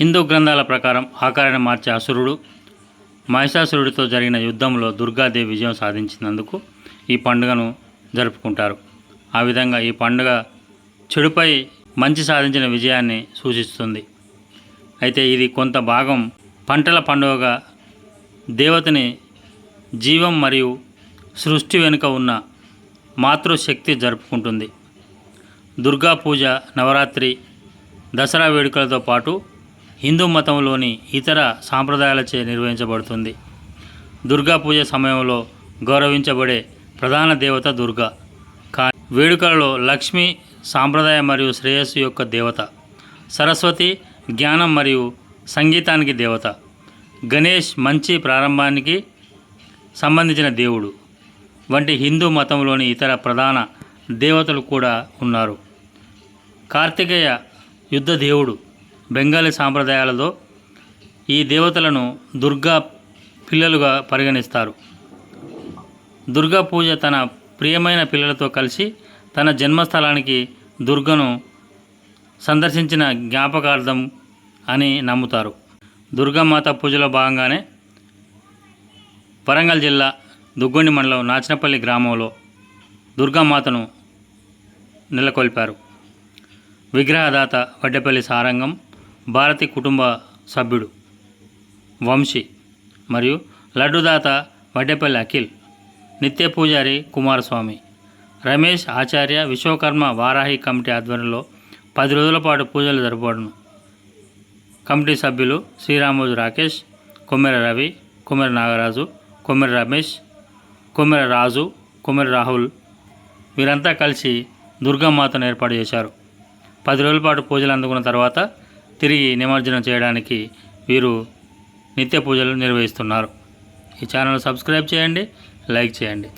హిందూ గ్రంథాల ప్రకారం ఆకారాన్ని మార్చే అసురుడు మహిషాసురుడితో జరిగిన యుద్ధంలో దుర్గాదేవి విజయం సాధించినందుకు ఈ పండుగను జరుపుకుంటారు. ఆ విధంగా ఈ పండుగ చెడుపై మంచి సాధించిన విజయాన్ని సూచిస్తుంది. అయితే ఇది కొంత భాగం పంటల పండుగగా దేవతని జీవం మరియు సృష్టి వెనుక ఉన్న మాతృశక్తి జరుపుకుంటుంది. దుర్గా పూజ నవరాత్రి దసరా వేడుకలతో పాటు హిందూ మతంలోని ఇతర సాంప్రదాయాలచే నిర్వహించబడుతుంది. దుర్గా పూజ సమయంలో గౌరవించబడే ప్రధాన దేవత దుర్గా. కా వేడుకలలో లక్ష్మి సాంప్రదాయ మరియు శ్రేయస్సు యొక్క దేవత. సరస్వతి జ్ఞానం మరియు సంగీతానికి దేవత. గణేష్ మంచి ప్రారంభానికి సంబంధించిన దేవుడు. వంటి హిందూ మతంలోని ఇతర ప్రధాన దేవతలు కూడా ఉన్నారు. కార్తికేయ యుద్ధ దేవుడు. బెంగాలీ సాంప్రదాయాలతో ఈ దేవతలను దుర్గా పిల్లలుగా పరిగణిస్తారు. దుర్గా పూజ తన ప్రియమైన పిల్లలతో కలిసి తన జన్మస్థలానికి దుర్గను సందర్శించిన జ్ఞాపకార్థం అని నమ్ముతారు. దుర్గామాత పూజలో భాగంగానే వరంగల్ జిల్లా దుగ్గొండి మండలం నాచనపల్లి గ్రామంలో దుర్గామాతను నెలకొల్పారు. విగ్రహదాత వడ్డేపల్లి సారంగం భారతి కుటుంబ సభ్యుడు వంశీ మరియు లడ్డుదాత వడ్డేపల్లి అఖిల్ నిత్య పూజారి కుమారస్వామి. రమేష్ ఆచార్య విశ్వకర్మ వారాహి కమిటీ ఆధ్వర్యంలో పది రోజుల పాటు పూజలు జరపబడును. కమిటీ సభ్యులు శ్రీరామోజు రాకేష్ కొమ్మెర రవి కొమ్మెర నాగరాజు కొమ్మెర రమేష్ కొమ్మెర రాజు కొమ్మెర రాహుల్ వీరంతా కలిసి దుర్గామాతను ఏర్పాటు చేశారు. పది రోజుల పాటు పూజలు అందుకున్న తర్వాత తిరిగి నిమజ్జనం చేయడానికి వీరు నిత్య పూజలు నిర్వహిస్తున్నారు. ఈ ఛానల్ సబ్స్క్రైబ్ చేయండి లైక్ చేయండి.